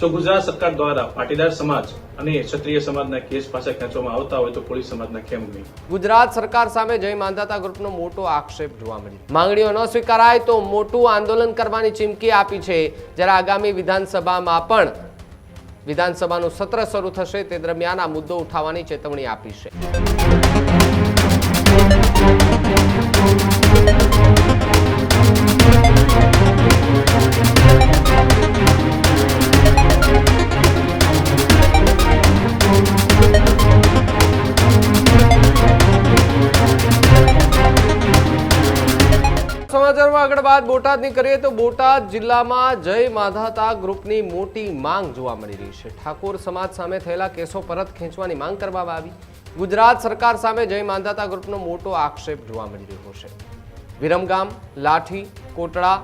જો ગુજરાત સરકાર દ્વારા પાટીદાર સમાજ અને ક્ષત્રિય સમાજના કેસ પાછા ખેંચવામાં આવતા હોય તો પોલીસ સમાજના કેમ નહીં? ગુજરાત સરકાર સામે જય માંધાતા ગ્રુપનો મોટો આક્ષેપ જોવા મળ્યો. માંગણીઓ ન સ્વીકારાય તો મોટું આંદોલન કરવાની ચીમકી આપી છે. જ્યારે આગામી વિધાનસભામાં પણ વિધાનસભાનું સત્ર શરૂ થશે, તે દરમિયાન આ મુદ્દો ઉઠાવવાની ચેતવણી આપી છે. સમાચારમાં આગળ વાત બોટાદની કરીએ તો બોટાદ જિલ્લામાં જય માધાતા ગ્રુપની મોટી માંગ જોવા મળી રહી છે. ઠાકોર સમાજ સામે થયેલા કેસો પરત ખેંચવાની માંગ કરવામાં આવી. ગુજરાત સરકાર સામે જય માધાતા ગ્રુપનો મોટો આક્ષેપ જોવા મળી રહ્યો છે. વિરમગામ લાઠી, કોટડા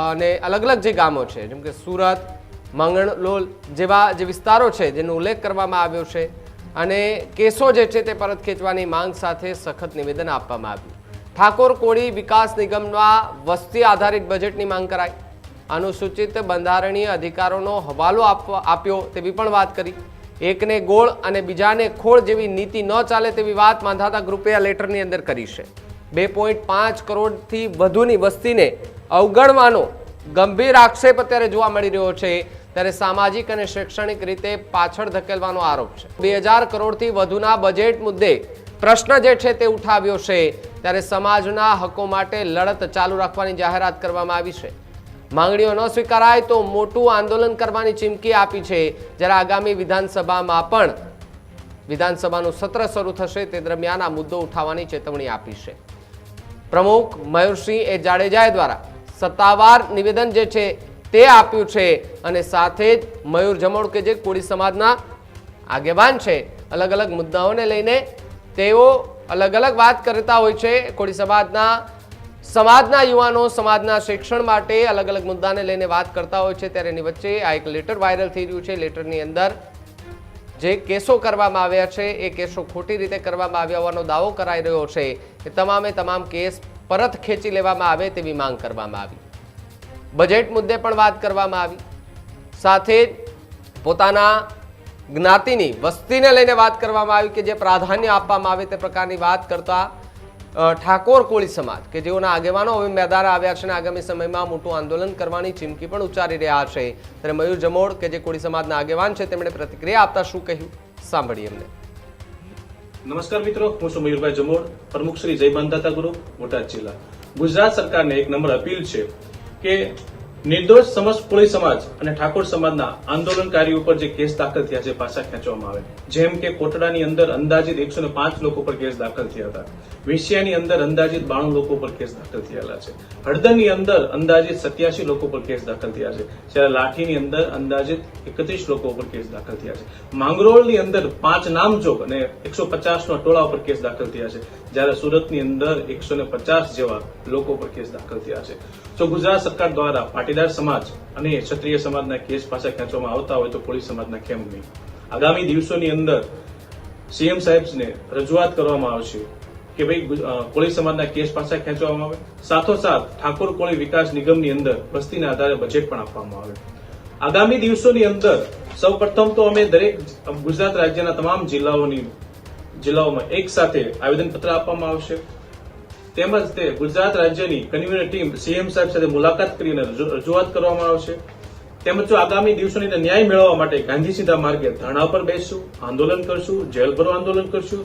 અને અલગ અલગ જે ગામો છે, જેમ કે સુરત, મંગણલોલ જેવા જે વિસ્તારો છે, જેનો ઉલ્લેખ કરવામાં આવ્યો છે અને કેસો જે છે તે પરત ખેંચવાની માંગ સાથે સખત નિવેદન આપવામાં આવ્યું. ઠાકોર કોળી વિકાસ નિગમના વસ્તી આધારિત બજેટની માંગ કરાઈ. અનુસૂચિત બંધારણીય અધિકારોનો હવાલો આપ્યો તેવી પણ વાત કરી. એકને ગોળ અને બીજાને ખોળ જેવી નીતિ ન ચાલે તેવી વાત માંધાતા ગ્રુપે આ લેટરની અંદર કરી છે. બે પોઈન્ટ પાંચ કરોડથી વધુની વસ્તીને અવગણવાનો ગંભીર આક્ષેપ અત્યારે જોવા મળી રહ્યો છે. ત્યારે સામાજિક અને શૈક્ષણિક રીતે પાછળ ધકેલવાનો આરોપ છે. બે હજાર કરોડથી વધુના બજેટ મુદ્દે પ્રશ્ન જે છે તે ઉઠાવ્યો છે, ત્યારે સમાજના હકો માટે લડત ચાલુ રાખવાની જાહેરાત કરવામાં આવી છે. માંગણીઓ ન સ્વીકારાય તો મોટું આંદોલન કરવાની ચીમકી આપી છે, જ્યારે આગામી વિધાનસભામાં પણ વિધાનસભાનું સત્ર શરૂ થશે, તે દરમિયાન આ મુદ્દો ઉઠાવવાની ચેતવણી આપી છે. પ્રમુખ મયુરસિંહ એ જાડેજાએ દ્વારા સત્તાવાર નિવેદન જે છે તે આપ્યું છે અને સાથે જ મયુર જમોડ કે જે કોળી સમાજના આગેવાન છે અલગ અલગ મુદ્દાઓને લઈને તેઓ અલગ અલગ વાત કરતા હોય છે. કોળી સમાજના સમાજના યુવાનો, સમાજના શિક્ષણ માટે અલગ અલગ મુદ્દાને લઈને વાત કરતા હોય છે. ત્યારે એની વચ્ચે આ એક લેટર વાયરલ થઈ રહ્યું છે. લેટરની અંદર જે કેસો કરવામાં આવ્યા છે, એ કેસો ખોટી રીતે કરવામાં આવ્યા હોવાનો દાવો કરાઈ રહ્યો છે. કે તમામે તમામ કેસ પરત ખેંચી લેવામાં આવે તેવી માંગ કરવામાં આવી. બજેટ મુદ્દે પણ વાત કરવામાં આવી. સાથે પોતાના જ્ઞાતિની વસ્તીને લઈને વાત કરવામાં આવી કે જે પ્રાધાન્ય આપવામાં આવે તે પ્રકારની વાત કરતા ઠાકોર કોળી સમાજ કે જેઓના આગેવાનો હવે મેદાન આવ્યા છે અને આગામી સમયમાં મોટું આંદોલન કરવાની ચીમકી પણ ઉચ્ચારી રહ્યા છે. ત્યારે મયુર જમોડ કે જે કોળી સમાજના આગેવાન છે તેમણે પ્રતિક્રિયા આપતા શું કહ્યું? સાંભળીએ એમને નમસ્કાર મિત્રો, હું છું મયુરભાઈ જમોડ, પ્રમુખ શ્રી જય બંધાતા ગુરુ બોટાદ જિલ્લા. ગુજરાત સરકારને એક નમ્ર અપીલ છે કે નિર્દોષ સમાજ કોળી સમાજ અને ઠાકોર સમાજના આંદોલનકારીઓ પર જે કેસ દાખલ થયા છે પાછા ખેંચવામાં આવે. જેમ કે કોટડાની અંદર અંદાજિત એકસો પાંચ લોકો પર કેસ દાખલ થયા હતા. વિશિયાની અંદર અંદાજિત બાણું લોકો પર કેસ દાખલ થયેલા છે. હળદરની અંદર અંદાજિત સત્યાસી લોકો પર કેસ દાખલ થયા છે. જ્યારે લાઠીની અંદર અંદાજિત એકત્રીસ લોકો પર કેસ દાખલ થયા છે. માંગરોળની અંદર પાંચ નામજોગ અને એકસો પચાસનો ટોળા પર કેસ દાખલ થયા છે. જ્યારે સુરતની અંદર એકસો પચાસ જેવા લોકો પર કેસ દાખલ થયા છે. તો ગુજરાત સરકાર દ્વારા પાટીદાર સમાજ અને ક્ષત્રિય સમાજના કેસ પાછા ખેંચવામાં આવતા હોય તો કોળી સમાજના કેમ નહીં? આગામી દિવસોની અંદર સીએમ સાહેબને રજૂઆત કરવામાં આવશે કે ભાઈ કોળી સમાજના કેસ પાછા ખેંચવામાં આવે. સાથોસાથ ઠાકોર કોળી વિકાસ નિગમની અંદર વસ્તીના આધારે બજેટ પણ આપવામાં આવે. આગામી દિવસોની અંદર સૌપ્રથમ તો અમે દરેક ગુજરાત રાજ્યના તમામ જિલ્લાઓની, જિલ્લાઓમાં એક સાથે આવેદનપત્ર આપવામાં આવશે. તેમજ તે ગુજરાત રાજ્યની કન્વીનર ટીમ સીએમ સાહેબ સાથે મુલાકાત કરીને રજૂઆત કરવામાં આવશે. તેમજ જો આગામી દિવસોની ન્યાય મેળવવા માટે ગાંધી સીધા માર્ગે ધરણા પર બેસશું, આંદોલન કરશું, જેલ ભરો આંદોલન કરશું,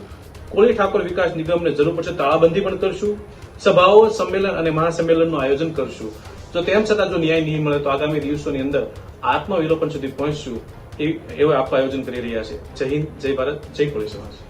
કોળી ઠાકોર વિકાસ નિગમને જરૂર પડશે તાળાબંધી પણ કરશું, સભાઓ, સંમેલન અને મહાસંમેલનનું આયોજન કરશું. તો તેમ છતાં જો ન્યાય નહીં મળે તો આગામી દિવસોની અંદર આત્મવિલોપન સુધી પહોંચશું, એવું આખું આયોજન કરી રહ્યા છે. જય હિન્દ, જય ભારત, જય કોળી સમાજ.